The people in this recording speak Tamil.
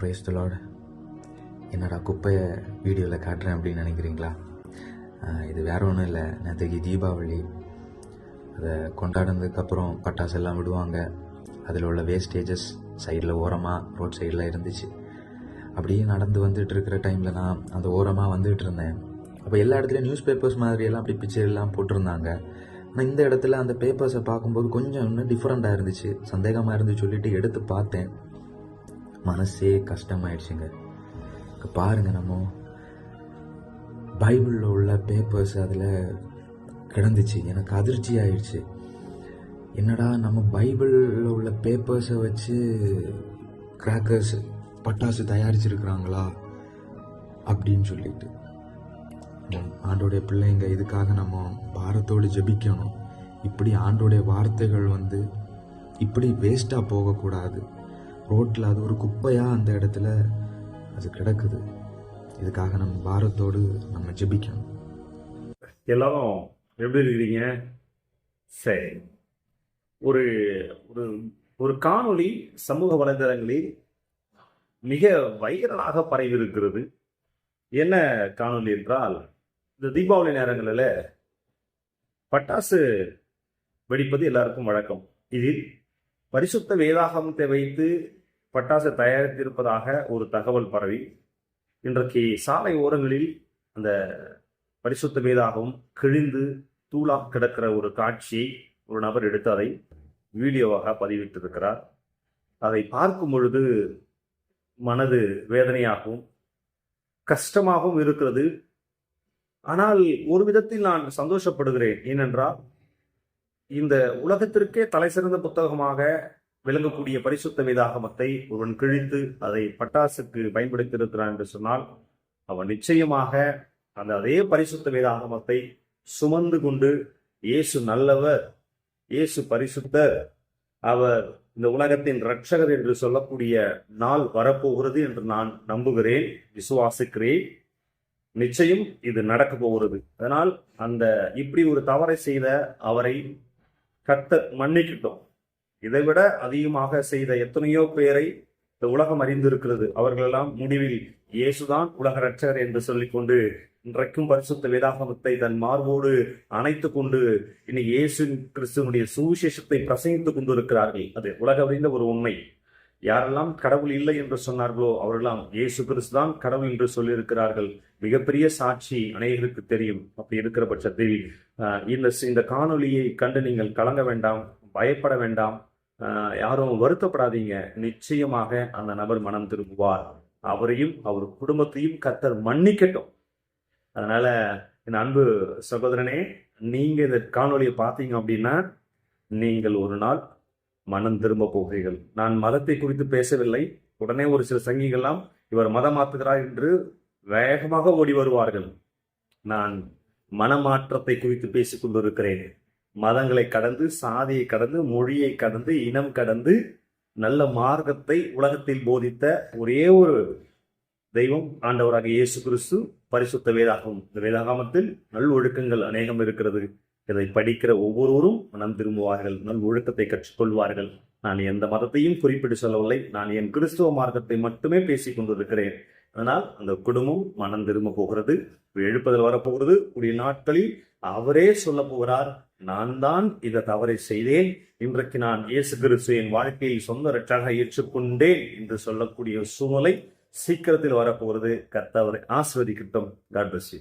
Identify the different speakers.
Speaker 1: ப்ரைஸ் லார்ட் என்னடா குப்பையை வீடியோவில் காட்டுறேன் அப்படின்னு நினைக்கிறீங்களா? இது வேற ஒன்றும் இல்லை. நேற்றுக்கு தீபாவளி. அதை கொண்டாடினதுக்கப்புறம் பட்டாசு எல்லாம் விடுவாங்க. அதில் உள்ள வேஸ்டேஜஸ் சைடில் ஓரமாக ரோட் சைடில் இருந்துச்சு. அப்படியே நடந்து வந்துட்டு இருக்கிற டைமில் நான் அந்த ஓரமாக வந்துட்டு இருந்தேன். அப்போ எல்லா இடத்துலையும் நியூஸ் பேப்பர்ஸ் மாதிரியெல்லாம் அப்படி பிக்சர்லாம் போட்டிருந்தாங்க. ஆனால் இந்த இடத்துல அந்த பேப்பர்ஸை பார்க்கும்போது கொஞ்சம் இன்னும் டிஃப்ரெண்ட்டாக இருந்துச்சு. சந்தேகமாக இருந்து சொல்லிட்டு எடுத்து பார்த்தேன். மனசே கஷ்டமாயிடுச்சுங்க. இங்க பாருங்க நம்ம. பைபிளில் உள்ள பேப்பர்ஸ் அதில் கிடந்துச்சு. எனக்கு அதிர்ச்சி ஆயிடுச்சு. என்னடா நம்ம பைபிளில் உள்ள பேப்பர்ஸை வச்சு கிராக்கர்ஸ் பட்டாசு தயாரிச்சிருக்கிறாங்களா? அப்படின்னு சொல்லிட்டு. ஆண்டோடைய பிள்ளைங்க இதுக்காக நம்ம பாரத்தோடு ஜெபிக்கணும். இப்படி ஆண்டோடைய வார்த்தைகள் வந்து இப்படி வேஸ்ட்டாக போகக்கூடாது. ரோட்டில் அது ஒரு குப்பையாக அந்த இடத்துல அது கிடக்குது. இதுக்காக நம்ம பாரத்தோடு நம்ம ஜெபிக்கணும்.
Speaker 2: எல்லாரும் எப்படி இருக்கிறீங்க? சரி. ஒரு ஒரு ஒரு காணொளி சமூக வலைதளங்களில் மிக வைரலாக பரவி இருக்கிறது என்ன காணொளி என்றால் இந்த தீபாவளி நேரங்களில் பட்டாசு வெடிப்பது எல்லாருக்கும் வழக்கம். இதில் பரிசுத்த வேதாகமத்தை வைத்து பட்டாசு தயாரித்திருப்பதாக ஒரு தகவல் பரவி. இன்றைக்கு சாலை ஓரங்களில் அந்த பரிசுத்த வேதாகவும் கிழிந்து தூளாக கிடக்கிற ஒரு காட்சியை ஒரு நபர் எடுத்து அதை வீடியோவாக பதிவிட்டிருக்கிறார். அதை பார்க்கும் பொழுது மனது வேதனையாகவும் கஷ்டமாகவும் இருக்கிறது. ஆனால் ஒரு விதத்தில் நான் சந்தோஷப்படுகிறேன். ஏனென்றால் இந்த உலகத்திற்கே தலை சிறந்த புத்தகமாக விளங்கக்கூடிய பரிசுத்த வேதாகமத்தை ஒருவன் கிழித்து அதை பட்டாசுக்கு பயன்படுத்தியிருக்கிறான் என்று சொன்னால் அவன் நிச்சயமாக அந்த அதே பரிசுத்த வேதாகமத்தை சுமந்து கொண்டு இயேசு நல்லவர் இயேசு பரிசுத்தர் அவர் இந்த உலகத்தின் ரட்சகர் என்று சொல்லக்கூடிய நாள் வரப்போகிறது என்று நான் நம்புகிறேன் விசுவாசிக்கிறேன். நிச்சயம் இது நடக்க போகிறது. அதனால் அந்த இப்படி ஒரு தவறை செய்த அவரை கர்த்தர் மன்னிக்கட்டும். இதைவிட அதிகமாக செய்த எத்தனையோ பேரை இந்த உலகம் அறிந்திருக்கிறது. அவர்களெல்லாம் முடிவில் இயேசுதான் உலக ரட்சகர் என்று சொல்லிக்கொண்டு இன்றைக்கும் பரிசுத்த வேதாகமத்தை தன் மார்போடு அணைத்து கொண்டு இன்னைக்கு இயேசு கிறிஸ்துவனுடைய சுவிசேஷத்தை பிரசங்கித்துக் கொண்டிருக்கிறார்கள். அது உலக அறிந்த ஒரு உண்மை. யாரெல்லாம் கடவுள் இல்லை என்று சொன்னார்களோ அவரெல்லாம் இயேசு கிறிஸ்து தான் கடவுள் என்று சொல்லியிருக்கிறார்கள். மிகப்பெரிய சாட்சி அநேகருக்கு தெரியும். அப்படி இருக்கிற பட்சத்தில் இந்த இந்த காணொளியை கண்டு நீங்கள் கலங்க வேண்டாம் பயப்பட வேண்டாம். யாரும் வருத்தப்படாதீங்க. நிச்சயமாக அந்த நபர் மனம் திரும்புவார். அவரையும் அவர் குடும்பத்தையும் கத்தர் மன்னிக்கட்டும். அதனால என் அன்பு சகோதரனே நீங்க இந்த காணொலியை பார்த்தீங்க அப்படின்னா நீங்கள் ஒரு நாள் மனம் திரும்ப போகிறீர்கள். நான் மதத்தை குறித்து பேசவில்லை. உடனே ஒரு சில சங்கிகள்லாம் இவர் மதம் மாற்றுகிறார் என்று வேகமாக ஓடி வருவார்கள். நான் மனமாற்றத்தை குறித்து பேசிக் கொண்டிருக்கிறேன். மதங்களை கடந்து சாதியை கடந்து மொழியை கடந்து இனம் கடந்து நல்ல மார்க்கத்தை உலகத்தில் போதித்த ஒரே ஒரு தெய்வம் ஆண்டவராக இயேசு கிறிஸ்து பரிசுத்த வேதாகம். இந்த வேதாகமத்தில் நல்லொழுக்கங்கள் அநேகம் இருக்கிறது. இதை படிக்கிற ஒவ்வொருவரும் மனம் திரும்புவார்கள் நல் ஒழுக்கத்தை கற்றுக்கொள்வார்கள். நான் எந்த மதத்தையும் குறிப்பிட்டு சொல்லவில்லை. நான் என் கிறிஸ்துவ மார்க்கத்தை மட்டுமே பேசிக் கொண்டிருக்கிறேன். அதனால் அந்த குடும்பம் மனம் திரும்ப போகிறது எழுப்பதில் வரப்போகிறது. கூடிய நாட்களில் அவரே சொல்ல போகிறார் நான் தான் இந்த தவறை செய்தேன். இன்றைக்கு நான் இயேசு கிறிஸ்து என் வாழ்க்கையில் சொந்த ரட்சாக ஏற்றுக்கொண்டேன் என்று சொல்லக்கூடிய சூழ்நிலை சீக்கிரத்தில் வரப்போகிறது. கர்த்தவரை ஆஸ்வதிக்கட்டும் காட் பிளஸ்